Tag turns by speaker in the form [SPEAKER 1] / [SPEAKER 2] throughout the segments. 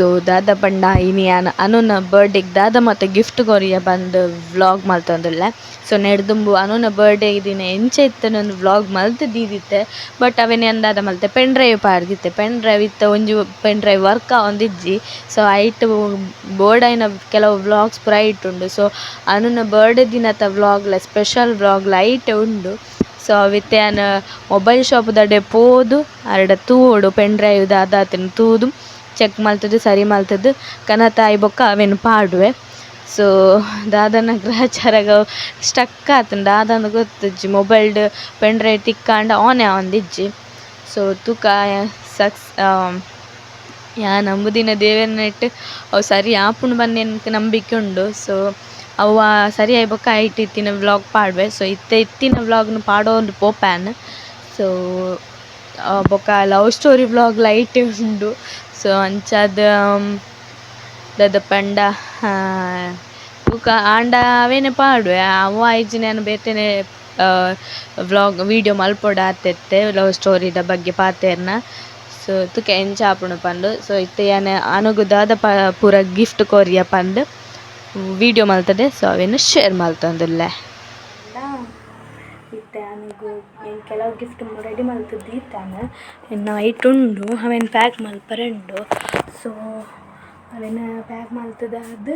[SPEAKER 1] So ದಾದ ಪಂಡ ಇನಿ ಅನ ಅನುನ ಬರ್ಡೇಗೆ ದಾದ ಮಾತ ಗಿಫ್ಟ್ ಕೊರಿಯ ಬಂದು ವ್ಲಾಗ್ ಮಲ್ತೊಂದುಲ್ಲೆ ಸೊ ನೆಡ್ದುಂಬು, ಅನುನ ಬರ್ಡೇ ದಿನ ಎಂಚ ಇತ್ತನೊಂದು ವ್ಲಾಗ್ ಮಲ್ತ್ ದೀದಿತ್ತೆ ಬಟ್ ಅವೆನೆ ಅಂದಾದ ಮಲ್ತೆ ಪೆನ್ ಡ್ರೈವ್ ಪಾಡ್ದಿತ್ತೆ. ಪೆನ್ ಡ್ರೈವ್ ಇತ್ತ ಒಂಜಿ ಪೆನ್ ಡ್ರೈವ್ ವರ್ಕ್ ಆವೊಂದಿಜ್ಜಿ ಸೊ ಐಟ್ ಬೋರ್ಡ್ ಐನ ಕೆಲವು ವ್ಲಾಗ್ಸ್ ಪುರ ಉಂಡು ಸೊ ಅನುನ ಬರ್ಡೇ ದಿನದ ವ್ಲಾಗ್ಲ ಸ್ಪೆಷಲ್ ವ್ಲಾಗ್ಲ ಐಟ್ ಉಂಡು. ಸೊ ಅವಿತ್ತೆ ಮೊಬೈಲ್ ಶಾಪ್ ದಡೆ ಪೋದು ಅರಡ ತೂವೊಡು ಪೆನ್ ಡ್ರೈವ್ ದಾದಾತನ ತೂದು. ಚೆಕ್ ಮಲ್ತುದು ಸರಿ ಮಲ್ತುದು ಕನತಾಯಿ ಬೊಕ್ಕ ಅವೆನ್ ಪಾಡುವೆ. ಸೊ ದಾದನ ಗ್ರಹಚಾರಗ ಸ್ಟಕ್ ಆತುಂಡು ದಾದನ ಗೊತ್ತಿಜ್ಜಿ ಮೊಬೈಲ್ಡ್ ಪೆನ್ ಡ್ರೈವ್ ತಿಕ್ಕಾಂಡ ಆನೆ ಆವೊಂದಿಜ್ಜಿ. ಸೊ ತುಕ ಸಕ್ಸ್ ಯಾ ನಂಬುದಿನ ದೇವೇನ ನೆಟ್ ಅವು ಸರಿ ಆಪುಂಡು ಬನ್ನೆನ್ಕ್ ನಂಬಿಕೆ ಉಂಡು. ಸೊ ಅವ ಸರಿ ಆಯ್ಬೇಕ ಐಟ್ ಇತ್ತಿನ ವ್ಲಾಗ್ ಪಾಡ್ವೆ. ಸೊ ಇತ್ತೆ ಇತ್ತಿನ ವ್ಲಾಗ್ನು ಪಾಡೋ ಒಂದು ಪೋಪ್ಯಾನ್ ಸೊ ಬೊಕ್ಕ ಲವ್ ಸ್ಟೋರಿ ವ್ಲಾಗ್ ಲೈಟ್ ಉಂಡು. ಸೊ ಅಂಚಾದ ದಾದ ಪಂಡ ಬೊಕ ಆಂಡ ಅವೆನೆ ಪಾಡ್ವೆ. ಅವು ನಾನು ಬೇತೆನೆ ವ್ಲಾಗ್, ವೀಡಿಯೊ ಮಲ್ಪೊಡು ಆತೆತ್ತೆ, ಲವ್ ಸ್ಟೋರಿದ ಬಗ್ಗೆ ಪಾತೆರ್ನ. ಸೊ ತುಕ ಎಂಚ ಆಪುಂಡು ಪಂದ್ ಸೊ ಇತ್ತೆ ಯಾನ್ ಅನಗು ದಾದ ಪ, ಪೂರ ಗಿಫ್ಟ್ ಕೊರಿಯ ಪಂದ್ ವೀಡಿಯೊ ಮಲ್ತದೆ, ಸೊ ಅವೆನ್ ಶೇರ್ ಮಲ್ತೊಂದುಲ್ಲೆ. ಅನುಗು ಏನು ಕೆಲವು ಗಿಫ್ಟ್ ರೆಡಿ ಮಲ್ತುದು ದೀತಾನ ಐಟ್ ಉಂಡು, ಅವೆನ್ ಪ್ಯಾಕ್ ಮಲ್ಪರೆಂಡು ಸೊ ಅವೆನ್ ಪ್ಯಾಕ್ ಮಲ್ತುದಾದ್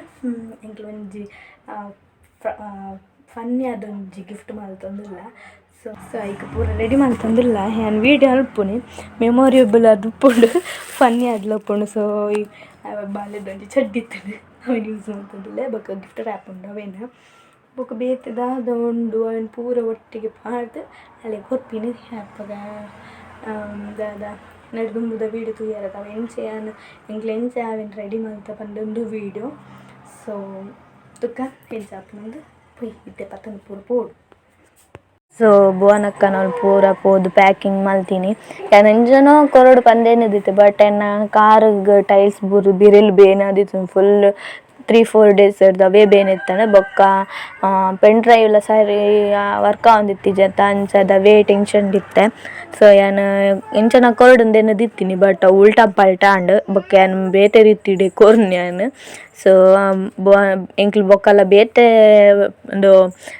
[SPEAKER 1] ಎಂಕ್ಲೆ ಒಂಜಿ ಫನ್ನಿ ಆದೊಂಜಿ ಗಿಫ್ಟ್ ಮಲ್ತೊಂದುಲ್ಲ ಸೊ ಸೊ ಈಗ ಪೂರ ರೆಡಿ ಮಲ್ತೊಂದುಲ್ಲ ಏನು ವೀಡಿಯೋ ಅಲ್ಪುಣಿ ಮೆಮೊರಿಯಬಲ್ ಅದು ಉಪ್ಪುಂಡು ಫನ್ನಿ ಆದ್ಲ ಉಪ್ಪುಂಡು ಸೊ ಬಾಲ್ಯದೊಂಜಿ ಚಡ್ಡಿ ಅವನು ಯೂಸ್ ಮಲ್ತೊಂದುಲ್ಲೆ ಬಕ್ಕ ಗಿಫ್ಟ್ ರ್ಯಾಪ್ ಉಂಡು, ಅವೆನ್. ಬೊಕ ಬೇತೆ ದಾದ ಉಂಡು ಅವೆನ್ ಪೂರ ಒಟ್ಟಿಗೆ ಪಾಡ್ದ್ ಅಲ್ಲಿ ಕೊರ್ಪಿನಿ ಅಪ್ಪಗ ದಾದ ನಡ್ದುಂಬುದ ವೀಡಿಯೋ ತೂಯೆರೆ ಅವು ಎಂಚ ಯಾನ್ ಎಂಕ್ಲೆ ಎಂಚೆ ಆವೆನ್ ರೆಡಿ ಮಲ್ತ ಪಂಡೊಂದು ವೀಡಿಯೋ ಸೊ ತುಕ್ಕ ಎಂಚ ನಂದು ಪುಯ್ ಇತ್ತೆ ಪತ್ತೊಂದು ಪೂರ ಪೋಡು. ಸೊ ಭುವನಕ್ಕ ನಾನು ಪೂರ ಪೋದು ಪ್ಯಾಕಿಂಗ್ ಮಲ್ತೀನಿ. ಯಾಕೆ ಎಂಜನೋ ಕೊರಡು ಪಂದೇನಿದ್ದಿತ್ತು ಬಟ್ ಎನ್ನ ಕಾರುಗ್ ಟೈಲ್ಸ್ ಬುರು, ಬಿರಿಲ್ ಬೇನಾದಿತ್ತು ಫುಲ್ ತ್ರೀ ಫೋರ್ ಡೇಸ್ ಅವೇ ಬೇನೆತ್ತಂಡ ಬೊಕ್ಕ ಪೆನ್ ಡ್ರೈವ್ಲ ಸರಿ ವರ್ಕ್ ಆವೊಂದಿತ್ತಿಜಂತ ಅಂಚಾದ್ ಅವೇ ಟೆನ್ಷನ್ ಡಿತ್ತೆ ಸೊ ಯಾನ್ ಎಂಚನ ಕೊರಡುಂದೆನ್ ದಿತ್ತಿನಿ ಬಟ್ ಉಲ್ಟಾ ಪಲ್ಟಾ ಆಂಡ್ ಬೊಕ್ಕ ಯಾನ್ ಬೇತೆ ರೀತಿಡ್ ಕೊರ್ನಿ ಯಾನ್ ಸೊ ಎಂಕ್ಲ್ ಬೊಕಲ ಬೇತೆ ಉಂದು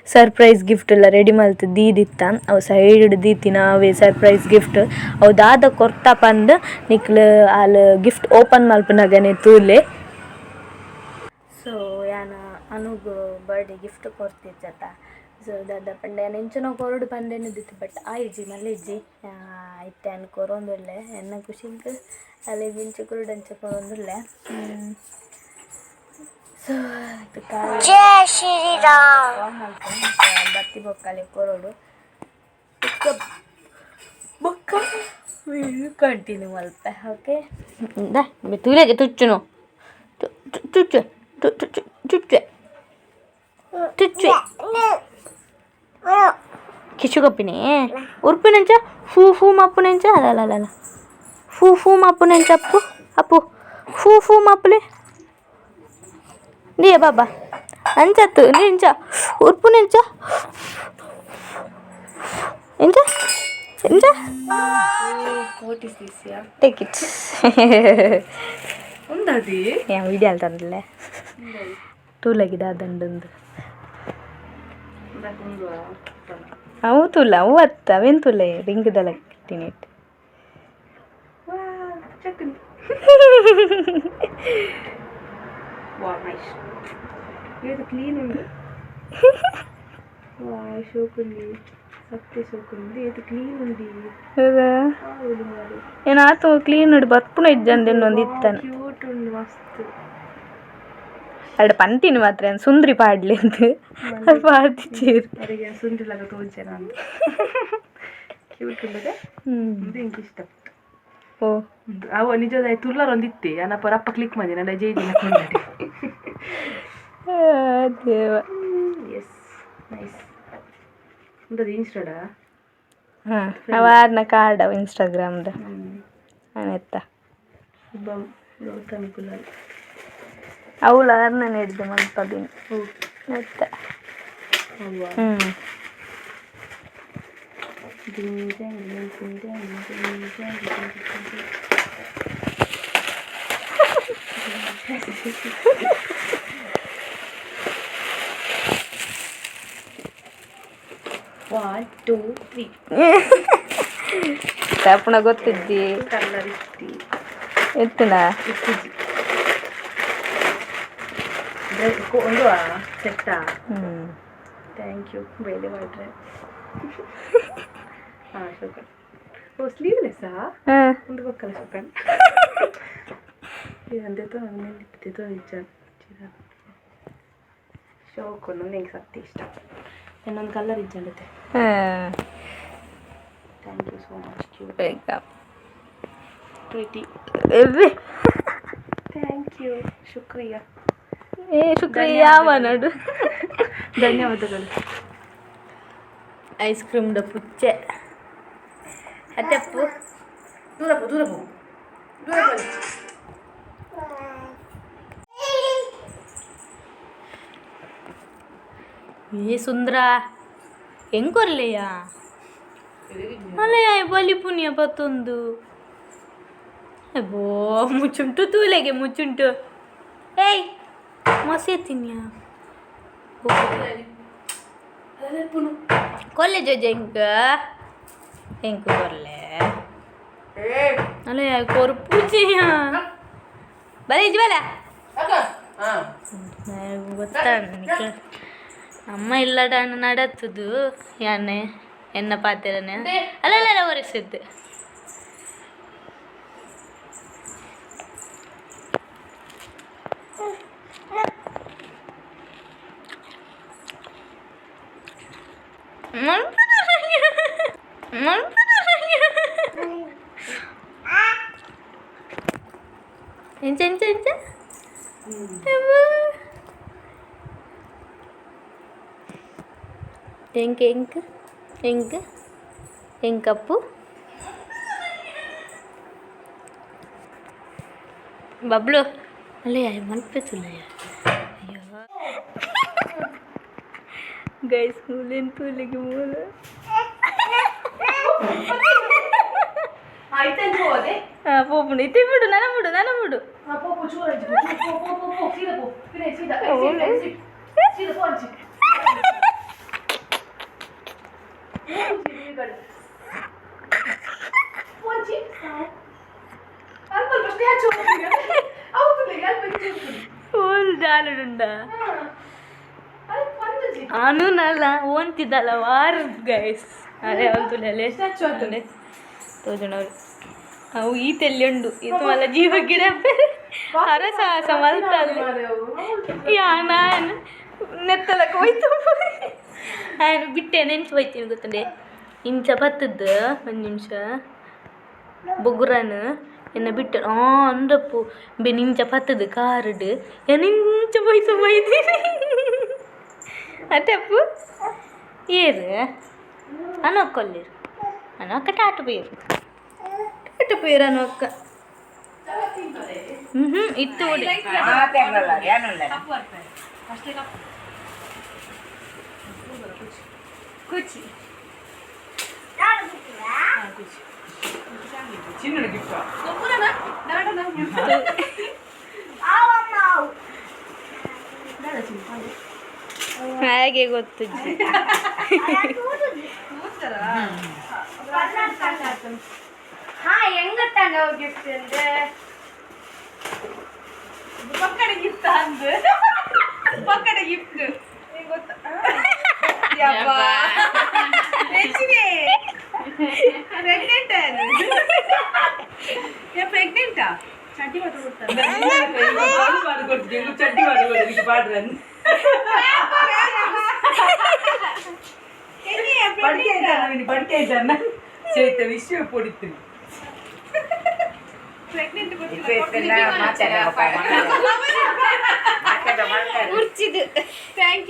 [SPEAKER 1] ಸರ್ಪ್ರೈಸ್ ಗಿಫ್ಟ್ ಎಲ್ಲ ರೆಡಿ ಮಲ್ತ್ ದೀದಿತ್ತ ಅವು ಸೈಡ್ ದೀತಿನ ಅವೇ ಸರ್ಪ್ರೈಸ್ ಗಿಫ್ಟ್ ಅವು ದಾದ ಕೊರ್ತ ಪಂದ್ ನಿಕ್ಲ್, ಆಲ್ ಗಿಫ್ಟ್ ಓಪನ್ ಮಲ್ಪುನಗನೆ ತೂಲೆ ಸೊ ಯಾನ್ ಅನುಗ್ ಬರ್ಡೇ ಗಿಫ್ಟ್ ಕೊರ್ತಿಜ್ಜತ ಸೊ ದಾದ ಪಂಡ ಯಾನ್ ಎಂಚನೋ ಕೊರಡು ಪಂಡೆನ್ ದಿತ್ತು ಬಟ್ ಆಯ್ಜಿ ಮಲ್ಲೆಜ್ಜಿ ಐತೆ ಯಾನ್ ಕೊರೊಂದುಲ್ಲೆ ಎನ್ನ ಖುಷಿಗ್ ಅಲೆಗ್ ಇಂಚ ಕುರುಡಂಚ ಕೊರೊಂದುಲ್ಲೆ ಸೊ ಬತ್ತಿ ಬೊಕ್ಕಲೆ ಕೊರೊಡು ಬೊಕ್ಕ ಕಂಟಿನ್ಯೂ ಮಲ್ಪೆ ಓಕೆ ದ ತುಲೆಗೆ ತುಚ್ಚುನು ತುಚ್ಚು ಚುಚ್ಚೆ ಚುಚ್ಚೆ ಕಿಶು ಕಪ್ಪಿನಿ ಉರ್ಪಿನೆಂಚ ಫೂ ಫೂ ಮಪ್ಪುನೆಂಚ ಅಲ್ಲ ಅಲ್ಲ ಫೂ ಫೂ ಮಪ್ಪುನೆಂಚ ಅಪ್ಪು ಅಪ್ಪು ಫೂ ಫೂ ಮಪ್ಪುಲೆ ನೀಯ ಬಾಬಾ ಅಂಚತ್ತು ನಿಂಚ ಉರ್ಪುನೆಂಚ ಎಂಚ ಎಂಚ ಟೇಕ್ ಇಟ್
[SPEAKER 2] ఉందది
[SPEAKER 1] ఏం వీడియో వెళ్తానులే తూలకి దాదండు అవు తుల అవు అత్త అవేం తులే రింగ్ దళ తినేట్
[SPEAKER 2] క్లీన్ ఉంది షోకుంది ಸತ್ಯ ಸೋಕುಂದು ಏತು ಕ್ಲೀನ್ ಉಂಡಿ
[SPEAKER 1] ಹೌದಾ
[SPEAKER 2] ಹೌದು ಮಾರಿ
[SPEAKER 1] ಏನು ಆತು ಕ್ಲೀನ್ ಹಿಡ್ ಬರ್ಪುನ ಇಜ್ಜಂದೆನ್ ಒಂದು ಇತ್ತಾನ. ಅಡೆ ಪಂತಿನಿ ಮಾತ್ರ ಏನ್ ಸುಂದ್ರಿ ಪಾಡ್ಲಿ ಅಂತ. ಅದು ಚೇರ್.
[SPEAKER 2] ಸುಂದ್ರಿ ಲಗ ತೋಂಚೆನ ಅಂತ. ಕ್ಯೂಟ್ ಇಂಕ್ ಇಷ್ಟ
[SPEAKER 1] ಓ.
[SPEAKER 2] ಅವ ನಿಜದ ತುಲ್ಲರ್ ಒಂದಿತ್ತೆ ಪರ ಅಪ್ಪ ಕ್ಲಿಕ್ ಮಾಡಿ ನನ್ನ ಜೈ ದಿನ
[SPEAKER 1] ದೇವ.
[SPEAKER 2] ಎಸ್ ನೈಸ್
[SPEAKER 1] ಹಾ ಅವಾರ್ನ ಕಾರ್ಡ್ ಕಾಡವ ಇನ್ಸ್ಟಾಗ್ರಾಮ್ದ ಅನೆತ್ತ ಅವಳು ನಾನು ಹಿಡ್ದು ಮಲ್ಪದಿನಿ
[SPEAKER 2] ಅಲ್ವಾ
[SPEAKER 1] ಹ್ಞೂ
[SPEAKER 2] ಒನ್ ಟೂ ತ್ರೀ
[SPEAKER 1] ತಪ್ಪಣ ಗೊತ್ತಿದ್ದಿ
[SPEAKER 2] ಕಲ್ಲರ್ ಇತ್ತಿ
[SPEAKER 1] ಎತ್ತಿನ
[SPEAKER 2] ಇತ್ತಿದ್ದಿ ಒಂದು ಸೆಟ್ಟಾ
[SPEAKER 1] ಹ್ಞೂ
[SPEAKER 2] ಥ್ಯಾಂಕ್ ಯು ಬೇಲೆ ಮಾಡ್ರೆ ಹಾಂ ಶೋಕನ್ ಓ ಸ್ಲೀವ್ಲೆಸ್ಸಾ ಒಂದು ಪಕ್ಕಲ್ಲ ಶೋಕನ್ ಇದಂದೇತೋ ನನ್ನ ಮೇಲೆ ಇತ್ತಿದ್ದೋ ನಿಜ ಶೋಕನ್ನು ನಂಗೆ ಸತ್ತಿ ಇಷ್ಟ ಇನ್ನೊಂದು ಕಲರ್ ಇದ್ದಂತೆ
[SPEAKER 1] ಹಾಂ
[SPEAKER 2] thank you so much Q
[SPEAKER 1] welcome
[SPEAKER 2] Preethi
[SPEAKER 1] every
[SPEAKER 2] thank you ಶುಕ್ರಿಯಾ
[SPEAKER 1] ಏ ಶುಕ್ರಿಯಾ ಮನಡು
[SPEAKER 2] ಧನ್ಯವಾದಗಳು
[SPEAKER 1] ಐಸ್ ಕ್ರೀಮ್ದ ಪುಚ್ಚೆ ಅತ್ತಪ್ಪು
[SPEAKER 2] ದೂರ ಪೋ ದೂರ ಪೋ ದೂರ ಪೋ
[SPEAKER 1] ಏ ಸುಂದ್ರ ಹೆಂಗ್ ಕೊರ್ಲೆಯ ಅಲ್ಲಯ್ಯ ಬಲಿ ಪುಣ್ಯ ಪತ್ತೊಂದು ಬೋ ಮುಚ್ಚುಂಟು ತೂಲೆಗೆ ಮುಚ್ಚುಂಟು ಏಯ್ ಮಸೆ ತಿನ್ಯ ಕೊಲ್ಲೆ ಜೊಜೆ ಹೆಂಗ ಹೆಂಗ್ ಕೊರ್ಲೆ ಅಲ್ಲಯ್ಯ ಕೊರು ಪೂಜೆಯ ಬರೀ ಬಲ ಗೊತ್ತಾ ನನಗೆ ಅಮ್ಮ ಇಲ್ಲಡ ನಡತ್ತದು ಯಾನೆ ಎನ್ನ ಪಾತಿರನೆ ಅಲ್ಲೆಲ್ಲ ಒರೆಸಿದ್ದೆ ಎಂಚ ಎಂಚ ಎಂಚ ఇంక ఇంక ఇంక ఇంకప్పు బబ్లు మళ్ళీ అవి మనిపిస్తున్నాయి అయ్యో గైస్ మూలేని తూలికి
[SPEAKER 2] మూల పోపు
[SPEAKER 1] తిప్పుడు ననముడు ననముడు చూడండి ನನ್ನ ಬಿಡು ನನ್ನ ಬಿಡು
[SPEAKER 2] ಪೋ ಪೋ ಚೂರ ಪೋ ಪೋ ಪೋ ಪೋ ಸೀದಾ ಪೋ ಪಿನೆ ಸೀದಾ
[SPEAKER 1] ಹೋಗ್ಲಿ.
[SPEAKER 2] ಸೀದಾ ಪೋ ಅಂಚಿ ಅಲ್ಪ ಅಷ್ಟೇ ಹಚ್ಚು ಹೌದು ಅಲ್ಪ
[SPEAKER 1] ಫುಲ್ ಜಾಲುಡುಂಡ ಆನು ನಲ್ಲ ಓಂತಿದ್ದಲ್ಲ ವಾರ ಗೈಸ್ ಅದೇ ಅವತ್ತು ನೆಲೆ ತೋಜನವ್ರು ಅವು ಈ ತೆಲ್ಲಿ ಇದು ಮಲ್ಲ ಜೀವ ಗಿಡ ಅರಸ ಮಲ್ತಲ್ಲ ಯಾನ ನೆತ್ತಲಕ್ಕೆ ಹೋಯ್ತು. ನಾನು ಬಿಟ್ಟೆ ನೆನ್ಸು ಹೋಯ್ತೀನಿ ಗೊತ್ತಂಡೆ. ಇನ್ನು ಚಪಾತದ್ದು ಒಂದು ನಿಮಿಷ. ಬೊಗುರನು ಎನ್ನ ಬಿಟ್ಟು, ಆ, ಅಂದಪ್ಪು. ಬೆ ನಿನ್ನ ಚಪಾತದ್ದು ಕಾರ್ಡ್. ಎನಿಂಚ ಬೈಸ ಬೈತೀನಿ ಅಟಪ್ಪು ಏರು ಅನೊಕ್ಕೊಲ್ಲಿರು ಅನೊಕ್ಕ ಟಾಟ ಪೇರು. ಟಾಟು ಪೇರು ಅನೊಕ್ಕ ಹ್ಞೂ ಇತ್ತು
[SPEAKER 2] ಕುಚಿ ಚಿನ್ನದ
[SPEAKER 1] ಗಿಫ್ಟ್ ಗೊತ್ತು
[SPEAKER 3] ಹಾ. ಹೆಂಗ ತಾನೆ ಗಿಫ್ಟ್ ಅಂದ್ರೆ
[SPEAKER 2] ಪಕ್ಕಡ ಗಿಫ್ಟ್ ಅಂದ್ರೆ ಪಕ್ಕಡ ಗಿಫ್ಟ್ ಗೊತ್ತಾ? ಪ್ರೆಗ್ನೆಂಟಾ ಚಡ್ಡಿ
[SPEAKER 4] ಚಟ್ಟಿ ಮಾಡಿ ಪಾಡ್ರನ್ ಪಡಿಕೆ ಇದ್ದಾನೆ ಪಡಿಕೆ ಇದ್ದಾನ ಚೈತ ವಿಶ್ವ ಪೊಡಿತೀನಿ
[SPEAKER 2] pregnant
[SPEAKER 1] ಕುರ್ಚಿದು
[SPEAKER 2] thank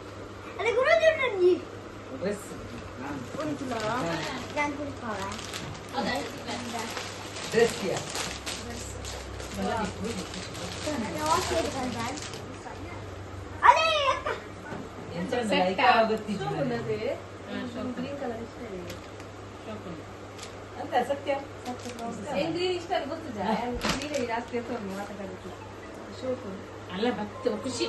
[SPEAKER 2] Ada guru
[SPEAKER 1] dia nanti. Wes.
[SPEAKER 2] Guru tu lah. Dan
[SPEAKER 3] guru kau lah.
[SPEAKER 4] Ada. Dress dia. Ada
[SPEAKER 5] waktu di
[SPEAKER 3] kantor.
[SPEAKER 5] Ada.
[SPEAKER 4] Entah dari kau betul. Shop mana
[SPEAKER 2] deh? Shop green color itu.
[SPEAKER 4] Shop.
[SPEAKER 2] ಅಂತ ಸತ್ಯ ಹೆಂಗ್ green ಇಷ್ಟ ಗೊತ್ತಿದೆ green
[SPEAKER 6] ಜಾಸ್ತಿ ಇರ್ತದೆ ಮಾತಾಡೋದು
[SPEAKER 2] ಅಲ್ಲ ಭಕ್ತ ಖುಷಿ